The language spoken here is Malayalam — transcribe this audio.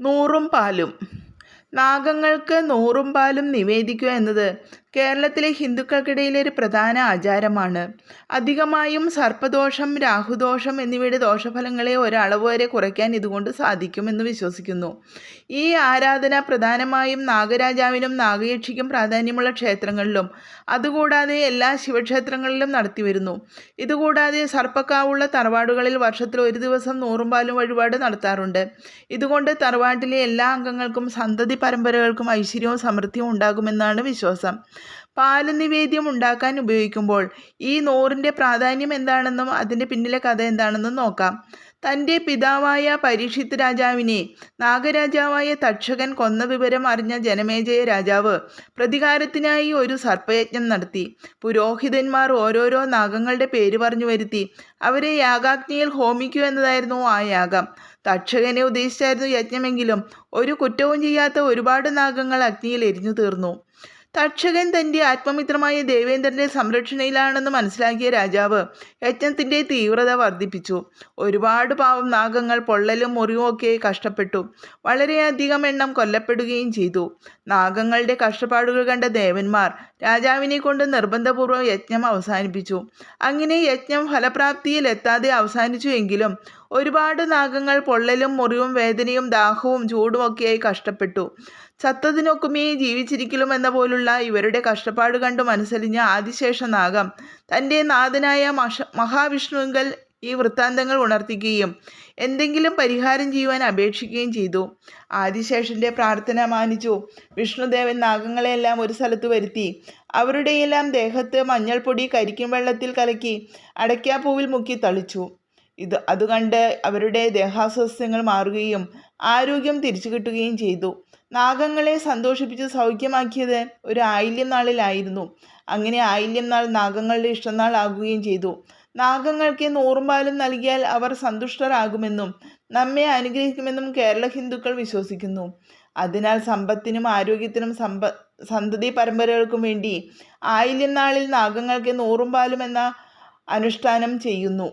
നൂറും പാലും. നാഗങ്ങൾക്ക് നൂറും പാലും നിവേദിക്കുക എന്നത് കേരളത്തിലെ ഹിന്ദുക്കൾക്കിടയിലെ ഒരു പ്രധാന ആചാരമാണ്. അധികമായും സർപ്പദോഷം രാഹുദോഷം എന്നിവയുടെ ദോഷഫലങ്ങളെ ഒരളവ് വരെ കുറയ്ക്കാൻ ഇതുകൊണ്ട് സാധിക്കുമെന്ന് വിശ്വസിക്കുന്നു. ഈ ആരാധന പ്രധാനമായും നാഗരാജാവിനും നാഗയക്ഷിക്കും പ്രാധാന്യമുള്ള ക്ഷേത്രങ്ങളിലും അതുകൂടാതെ എല്ലാ ശിവക്ഷേത്രങ്ങളിലും നടത്തിവരുന്നു. ഇതുകൂടാതെ സർപ്പക്കാവുള്ള തറവാടുകളിൽ വർഷത്തിൽ ഒരു ദിവസം നൂറും പാലും വഴിപാട് നടത്താറുണ്ട്. ഇതുകൊണ്ട് തറവാട്ടിലെ എല്ലാ അംഗങ്ങൾക്കും സന്തതി പരമ്പരകൾക്കും ഐശ്വര്യവും സമൃദ്ധിയും ഉണ്ടാകുമെന്നാണ് വിശ്വാസം. പാൽ നിവേദ്യം ഉണ്ടാക്കാൻ ഉപയോഗിക്കുമ്പോൾ ഈ നൂറിന്റെ പ്രാധാന്യം എന്താണെന്നും അതിന്റെ പിന്നിലെ കഥ എന്താണെന്നും നോക്കാം. തന്റെ പിതാവായ പരീക്ഷിത് രാജാവിനെ നാഗരാജാവായ തക്ഷകൻ കൊന്ന വിവരം അറിഞ്ഞ ജനമേജയ രാജാവ് പ്രതികാരത്തിനായി ഒരു സർപ്പയജ്ഞം നടത്തി. പുരോഹിതന്മാർ ഓരോരോ നാഗങ്ങളുടെ പേര് പറഞ്ഞു വരുത്തി. അവരെ യാഗാഗ്നിയിൽ ഹോമിക്കൂ എന്നതായിരുന്നു ആ യാഗം. തക്ഷകനെ ഉദ്ദേശിച്ചായിരുന്നു യജ്ഞമെങ്കിലും ഒരു കുറ്റവും ചെയ്യാത്ത ഒരുപാട് നാഗങ്ങൾ അഗ്നിയിൽ എരിഞ്ഞു തീർന്നു. തക്ഷകൻ തന്റെ ആത്മമിത്രമായ ദേവേന്ദ്രന്റെ സംരക്ഷണയിലാണെന്ന് മനസ്സിലാക്കിയ രാജാവ് യജ്ഞത്തിന്റെ തീവ്രത വർദ്ധിപ്പിച്ചു. ഒരുപാട് പാവം നാഗങ്ങൾ പൊള്ളലും മുറിവും ഒക്കെ കഷ്ടപ്പെട്ടു. വളരെയധികം എണ്ണം കൊല്ലപ്പെടുകയും ചെയ്തു. നാഗങ്ങളുടെ കഷ്ടപ്പാടുകൾ കണ്ട ദേവന്മാർ രാജാവിനെ കൊണ്ട് നിർബന്ധപൂർവം യജ്ഞം അവസാനിപ്പിച്ചു. അങ്ങനെ യജ്ഞം ഫലപ്രാപ്തിയിൽ എത്താതെ അവസാനിച്ചു എങ്കിലും ഒരുപാട് നാഗങ്ങൾ പൊള്ളലും മുറിവും വേദനയും ദാഹവും ചൂടുമൊക്കെയായി കഷ്ടപ്പെട്ടു. ചത്തതിനൊക്കുമേ ജീവിച്ചിരിക്കലും എന്ന പോലുള്ള ഇവരുടെ കഷ്ടപ്പാട് കണ്ടു മനസ്സലിഞ്ഞ ആദിശേഷ നാഗം തന്റെ നാഥനായ മഷ മഹാവിഷ്ണുവിങ്കൽ ഈ വൃത്താന്തങ്ങൾ ഉണർത്തിക്കുകയും എന്തെങ്കിലും പരിഹാരം ചെയ്യുവാൻ അപേക്ഷിക്കുകയും ചെയ്തു. ആദിശേഷന്റെ പ്രാർത്ഥന മാനിച്ചു. വിഷ്ണുദേവൻ നാഗങ്ങളെല്ലാം ഒരു സ്ഥലത്ത് വരുത്തി. അവരുടെയെല്ലാം ദേഹത്ത് മഞ്ഞൾപ്പൊടി കരിക്കും വെള്ളത്തിൽ കലക്കി അടയ്ക്കാപ്പൂവിൽ മുക്കി തളിച്ചു. ഇത് അതുകണ്ട് അവരുടെ ദേഹാസ്വാസ്ഥ്യങ്ങൾ മാറുകയും ആരോഗ്യം തിരിച്ചു കിട്ടുകയും ചെയ്തു. നാഗങ്ങളെ സന്തോഷിപ്പിച്ച് സൗഖ്യമാക്കിയത് ഒരു ആയില്യം നാളിലായിരുന്നു. അങ്ങനെ ആയില്യം നാൾ നാഗങ്ങളുടെ ഇഷ്ടനാൾ ആകുകയും ചെയ്തു. നാഗങ്ങൾക്ക് നൂറുമ്പാലും നൽകിയാൽ അവർ സന്തുഷ്ടരാകുമെന്നും നമ്മെ അനുഗ്രഹിക്കുമെന്നും കേരള ഹിന്ദുക്കൾ വിശ്വസിക്കുന്നു. അതിനാൽ സമ്പത്തിനും ആരോഗ്യത്തിനും സമ്പ സന്തതി പരമ്പരകൾക്കും വേണ്ടി ആയില്യം നാളിൽ നാഗങ്ങൾക്ക് നൂറുമ്പാലും എന്ന അനുഷ്ഠാനം ചെയ്യുന്നു.